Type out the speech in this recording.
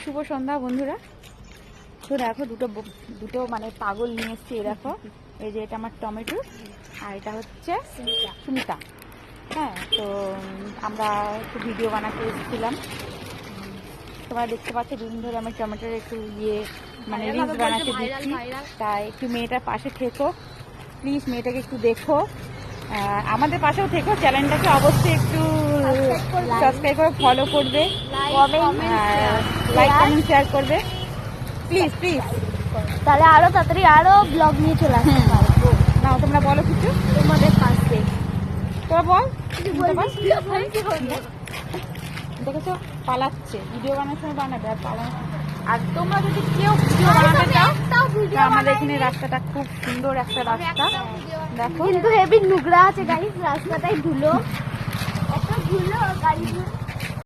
শুভ সন্ধ্যা বন্ধুরা। তো দেখো দুটো দুটো মানে পাগল নিয়ে এসছি এই দেখো। এই যে এটা আমার টমেটো আর এটা হচ্ছে সুমিতা হ্যাঁ তো আমরা একটু ভিডিও বানাতে এসেছিলাম। তোমরা দেখতে পাচ্ছ দুদিন ধরে আমি টমেটোর একটু ইয়ে মানে রিলস বানাতে দিচ্ছি। তাই একটু মেয়েটার পাশে থেকো। প্লিজ মেয়েটাকে একটু দেখো। আমাদের পাশেও থেকো চ্যানেলটাকে অবশ্যই একটু সাবস্ক্রাইব করে ফলো করবে লাইক কমেন্ট শেয়ার করবে। প্লিজ প্লিজ তাহলে আরও তাড়াতাড়ি আরও ব্লগ নিয়ে চলে আসতে পারব নাও তোমরা বলো কিছু। তোমাদের পাশে। তোরা বল? দেখেছ? পালাচ্ছে। ভিডিও বানানোর সময় বানাবে আর পালানো আর তোমরা যদি কেউ ভিডিও বানাতে চাও আমাদের এখানে রাস্তাটা খুব সুন্দর একটা রাস্তা। দেখো। কিন্তু হেভি নোংরা আছে গাইস রাস্তাটাই ধুলো। এত ধুলো গাড়ি